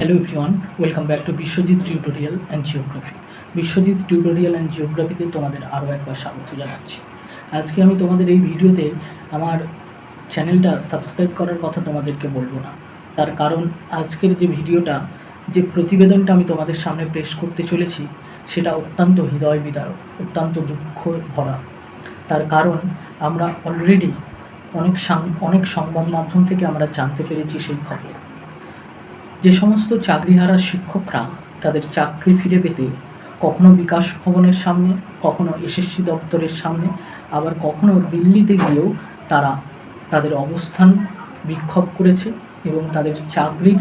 Hello everyone welcome back to Biswajit tutorial and geography Biswajit tutorial and জিওগ্রাফিতে তোমাদের আরও একবার স্বাগত জানাচ্ছি। আজকে আমি তোমাদের এই ভিডিওতে আমার চ্যানেলটা সাবস্ক্রাইব করার কথা তোমাদেরকে বলব না। তার কারণ আজকের যে ভিডিওটা, যে প্রতিবেদনটা আমি তোমাদের সামনে পেশ করতে চলেছি, সেটা অত্যন্ত হৃদয় বিদারক অত্যন্ত দুঃখ ভরা তার কারণ আমরা অলরেডি অনেক অনেক সংবাদ মাধ্যম থেকে আমরা জানতে পেরেছি সেই খবর। যে সমস্ত চাকরিহারা শিক্ষকরা তাদের চাকরি ফিরে পেতে কখনো বিকাশ ভবনের সামনে, কখনো এসএসসি দপ্তরের সামনে, আবার কখনো দিল্লিতে গিয়েও তারা তাদের অবস্থান বিক্ষোভ করেছে এবং তাদের চাকরির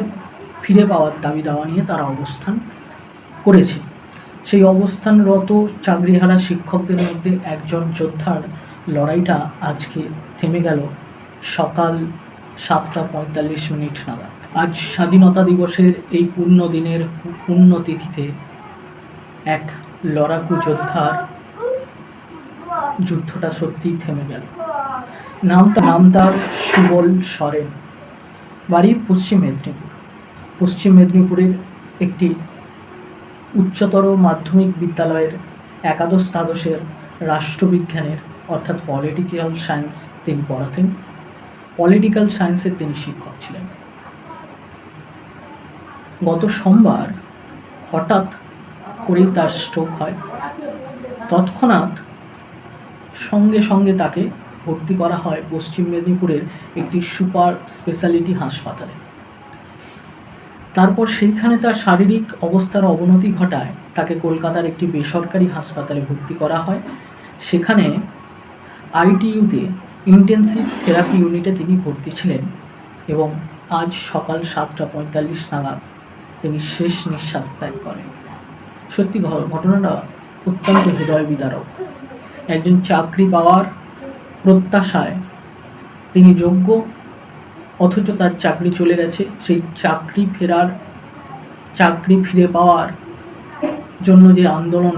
ফিরে পাওয়ার দাবি দাওয়া নিয়ে তারা অবস্থান করেছে। সেই অবস্থানরত চাকরিহারা শিক্ষকদের মধ্যে একজন যোদ্ধার লড়াইটা আজকে থেমে গেল সকাল সাতটা পঁয়তাল্লিশ মিনিট নাগাদ। আজ স্বাধীনতা দিবসের এই পূর্ণ দিনের পূর্ণ তিথিতে এক লড়াকু যোদ্ধার যুদ্ধটা সত্যিই থেমে গেল। নাম নাম তার সুবল সরেন। বাড়ি পশ্চিম মেদিনীপুর। পশ্চিম মেদিনীপুরের একটি উচ্চতর মাধ্যমিক বিদ্যালয়ের একাদশ দ্বাদশের রাষ্ট্রবিজ্ঞানের, অর্থাৎ পলিটিক্যাল সায়েন্স তিনি পড়াতেন। পলিটিক্যাল সায়েন্সের তিনি শিক্ষক ছিলেন। গত সোমবার হঠাৎ করেই তার স্ট্রোক হয়। তৎক্ষণাৎ সঙ্গে সঙ্গে তাকে ভর্তি করা হয় পশ্চিম মেদিনীপুরের একটি সুপার স্পেশালিটি হাসপাতালে। তারপর সেইখানে তার শারীরিক অবস্থার অবনতি ঘটায় তাকে কলকাতার একটি বেসরকারি হাসপাতালে ভর্তি করা হয়। সেখানে আইটিইউতে ইন্টেন্সিভ থেরাপি ইউনিটে তিনি ভর্তি ছিলেন এবং আজ সকাল সাতটা পঁয়তাল্লিশ নাগাদ তিনি শেষ নিঃশ্বাস ত্যাগ করেন। সত্যি ঘটনাটা অত্যন্ত হৃদয় বিদারক একজন চাকরি পাওয়ার প্রত্যাশায় তিনি যোগ্য, অথচ তার চাকরি চলে গেছে। সেই চাকরি ফেরার, চাকরি ফিরে পাওয়ার জন্য যে আন্দোলন,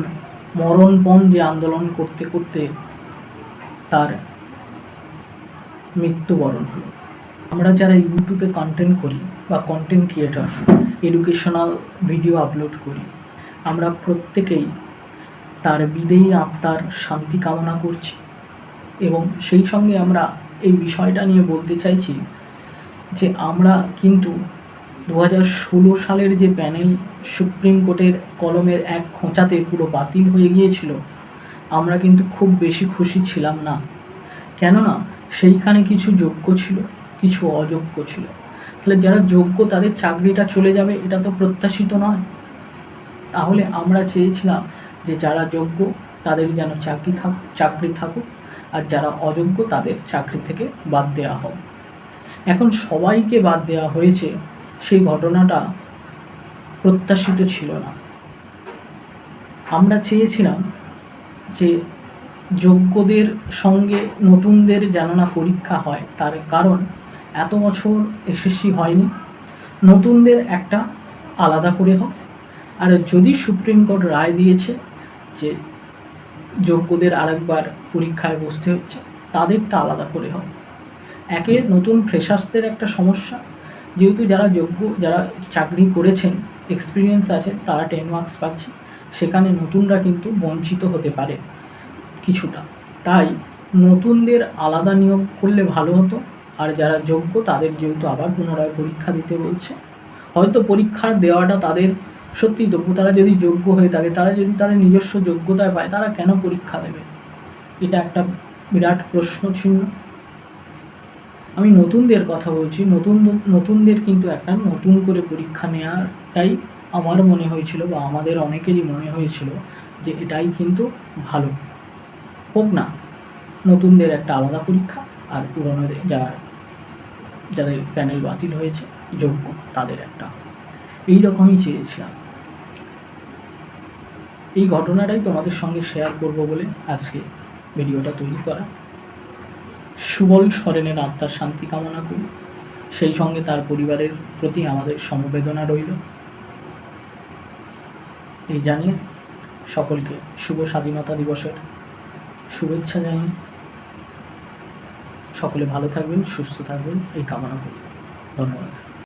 মরণপণ যে আন্দোলন করতে করতে তার মৃত্যুবরণ হলো। আমরা যারা ইউটিউবে কন্টেন্ট করি বা content creator educational video upload করি। আমরা প্রত্যেকেই তার বিদেয়ী আত্মার শান্তি কামনা করছি এবং সেই সঙ্গে আমরা এই বিষয়টা নিয়ে বলতে চাইছি যে আমরা কিন্তু দু ষোলো সালের যে প্যানেল সুপ্রিম কোর্টের কলমের এক খোঁচাতে পুরো বাতিল হয়ে গিয়েছিল, আমরা কিন্তু খুব বেশি খুশি ছিলাম না। কেননা সেইখানে কিছু যোগ্য ছিল, কিছু অযোগ্য ছিল। তাহলে যারা যোগ্য তাদের চাকরিটা চলে যাবে, এটা তো প্রত্যাশিত নয়। তাহলে আমরা চেয়েছিলাম যে যারা যোগ্য তাদের যেন চাকরি থাক, চাকরি থাকুক, আর যারা অযোগ্য তাদের চাকরি থেকে বাদ দেওয়া হোক। এখন সবাইকে বাদ দেওয়া হয়েছে, সেই ঘটনাটা প্রত্যাশিত ছিল না। আমরা চেয়েছিলাম যে যোগ্যদের সঙ্গে নতুনদের যেন না পরীক্ষা হয়, তার কারণ এত বছর এসএসসি হয়নি। নতুনদের একটা আলাদা করে হোক। আর যদি সুপ্রিম কোর্ট রায় দিয়েছে যে যোগ্যদের আরেকবার পরীক্ষায় বসতে হচ্ছে, তাদেরটা আলাদা করে হোক। একে নতুন ফ্রেশার্সদের একটা সমস্যা। যেহেতু যারা যোগ্য, যারা চাকরি করেছেন এক্সপিরিয়েন্স আছে, তারা টেন মার্কস পাচ্ছে। সেখানে নতুনরা কিন্তু বঞ্চিত হতে পারে কিছুটা। তাই নতুনদের আলাদা নিয়োগ করলে ভালো হতো। আর যারা যোগ্য, তাদের যেহেতু আবার পুনরায় পরীক্ষা দিতে বলছে। হয়তো পরীক্ষার দেওয়াটা তাদের সত্যি তবু তারা যদি যোগ্য হয়ে থাকে, তারা যদি তাদের নিজস্ব যোগ্যতায় পায়, তারা কেন পরীক্ষা দেবে? এটা একটা বিরাট প্রশ্ন চিহ্ন আমি নতুনদের কথা বলছি। নতুন, নতুনদের কিন্তু একটা নতুন করে পরীক্ষা নেওয়াটাই আমার মনে হয়েছিল বা আমাদের অনেকেরই মনে হয়েছিল যে এটাই কিন্তু ভালো। হোক না, নতুনদের একটা আলাদা পরীক্ষা আর পুরনোদের যারা যাদের প্যানেল বাতিল হয়েছে, যোগ্য তাদের একটা। এই রকমই চেয়েছিলাম। এই ঘটনাটাই তোমাদের সঙ্গে শেয়ার করব বলে আজকে ভিডিওটা তৈরি করা। সুবল সরেনের আত্মার শান্তি কামনা করি। সেই সঙ্গে তার পরিবারের প্রতি আমাদের সমবেদনা রইল। এই জানিয়ে সকলকে শুভ স্বাধীনতা দিবসের শুভেচ্ছা জানিয়ে সকলে ভালো থাকবেন সুস্থ থাকবেন এই কামনা করি। ধন্যবাদ।